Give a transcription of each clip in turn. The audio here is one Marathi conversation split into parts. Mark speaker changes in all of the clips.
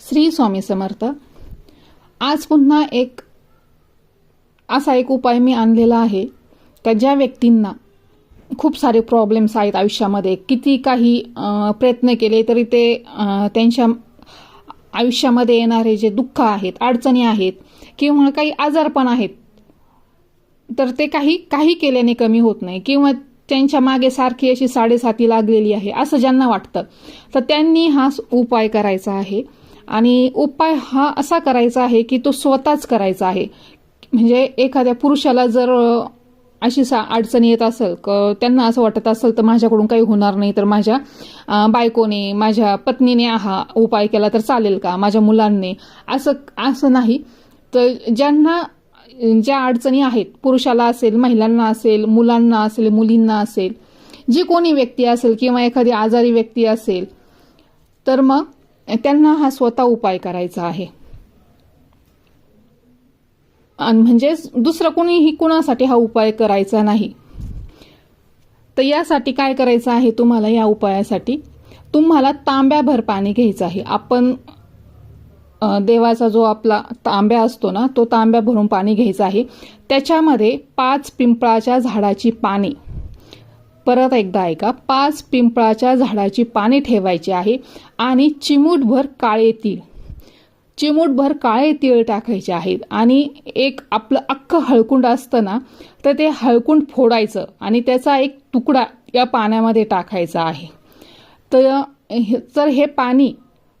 Speaker 1: श्री स्वामी समर्थ. आज पुन्हा एक असा एक उपाय मी आणलेला आहे का ज्या व्यक्तींना खूप सारे प्रॉब्लेम्स आहेत आयुष्यामध्ये किती काही प्रयत्न केले तरी ते त्यांच्या आयुष्यामध्ये येणारे जे दुःख आहेत अडचणी आहेत किंवा काही आजारपण आहेत तर ते काही काही केल्याने कमी होत नाही किंवा त्यांच्या मागे सारखी अशी साडेसाती लागलेली आहे असं ज्यांना वाटतं तर त्यांनी हा उपाय करायचा आहे. आणि उपाय हा असा करायचा आहे की तो स्वतःच करायचा आहे. म्हणजे एखाद्या पुरुषाला जर अशी सा अडचणी येत असेल क त्यांना असं वाटत असेल तर माझ्याकडून काही होणार नाही तर माझ्या बायकोने माझ्या पत्नीने हा उपाय केला तर चालेल का? माझ्या मुलांनी. असं असं नाही. तर ज्यांना ज्या अडचणी आहेत पुरुषाला असेल महिलांना असेल मुलांना असेल मुलींना असेल जी कोणी व्यक्ती असेल किंवा एखादी आजारी व्यक्ती असेल तर मग त्यांना हा स्वतः उपाय करायचा आहे. आणि म्हणजेच दुसरं कोणीही कुणासाठी हा उपाय करायचा नाही. तर यासाठी काय करायचं आहे तुम्हाला या उपायासाठी? तुम्हाला तांब्याभर पाणी घ्यायचं आहे. आपण देवाचा जो आपला तांब्या असतो ना तो तांब्या भरून पाणी घ्यायचं आहे. त्याच्यामध्ये पाच पिंपळाच्या झाडाची पाने परत एकदा ऐका. पाच पिंपळाच्या झाडाची पाने ठेवायची आहे आणि चिमूटभर काळे तीळ. चिमूटभर काळे तीळ टाकायचे आहेत आणि एक आपलं अख्खं हळकुंड असतं ना तर ते हळकुंड फोडायचं आणि त्याचा एक तुकडा या पाण्यामध्ये टाकायचा आहे. तर हे- तर हे पाणी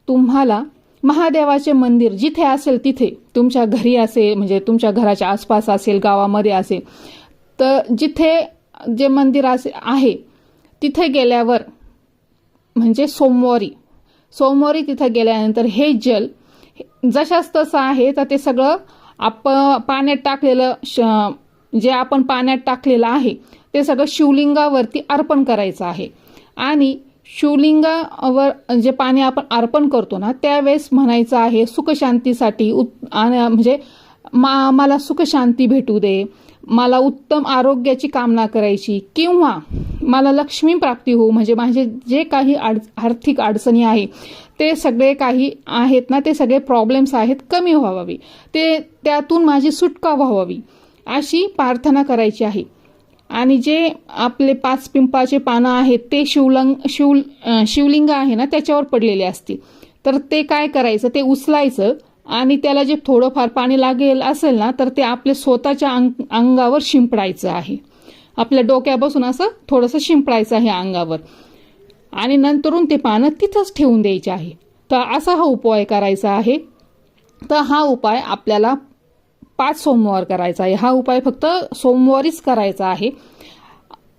Speaker 1: तुम्हाला महादेवाचे मंदिर जिथे असेल तिथे तुमच्या घरी असेल म्हणजे तुमच्या घराच्या आसपास असेल गावामध्ये असेल तर जिथे जे मंदिर असे आहे तिथे गेल्यावर म्हणजे सोमवारी सोमवारी तिथं गेल्यानंतर हे जल जशाच तसं आहे तर ते सगळं आप पाण्यात टाकलेलं श जे आपण पाण्यात टाकलेलं आहे ते सगळं शिवलिंगावरती अर्पण करायचं आहे. आणि शिवलिंगावर जे पाणी आपण अर्पण करतो ना त्यावेळेस म्हणायचं आहे सुखशांतीसाठी उत् आणि म्हणजे मा मला सुखशांती भेटू दे मला उत्तम आरोग्याची कामना करायची किंवा मला लक्ष्मी प्राप्ती होऊ म्हणजे माझे जे काही आड आर्थिक अडचणी आहे ते सगळे काही आहेत ना ते सगळे प्रॉब्लेम्स आहेत कमी व्हावी ते त्यातून माझी सुटका व्हावी अशी प्रार्थना करायची आहे. आणि जे आपले पाच पिंपाचे पानं आहेत ते शिवलंग शिव शिवलिंग आहे ना त्याच्यावर पडलेले असतील. तर ते काय करायचं? ते उचलायचं आणि त्याला जे थोडंफार पाणी लागेल असेल ना तर ते आपल्या स्वतःच्या अंग अंगावर शिंपडायचं आहे. आपल्या डोक्यापासून असं थोडंसं शिंपडायचं आहे अंगावर. आणि नंतरून ते पानं तिथंच ठेवून द्यायचे आहे. तर असा हा उपाय करायचा आहे. तर हा उपाय आपल्याला पाच सोमवार करायचा आहे. हा उपाय फक्त सोमवारीच करायचा आहे.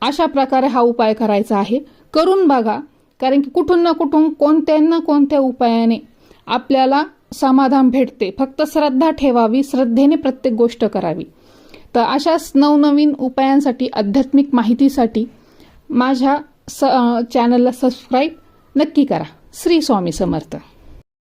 Speaker 1: अशा प्रकारे हा उपाय करायचा आहे. करून बघा कारण की कुठून ना कुठून कोणत्या ना कोणत्या उपायाने आपल्याला समाधान भेटते. फक्त श्रद्धा ठेवावी श्रद्धेने प्रत्येक गोष्ट करावी. तर अशाच नवनवीन उपायांसाठी आध्यात्मिक माहितीसाठी माझ्या स चॅनलला सबस्क्राईब नक्की करा. श्री स्वामी समर्थ.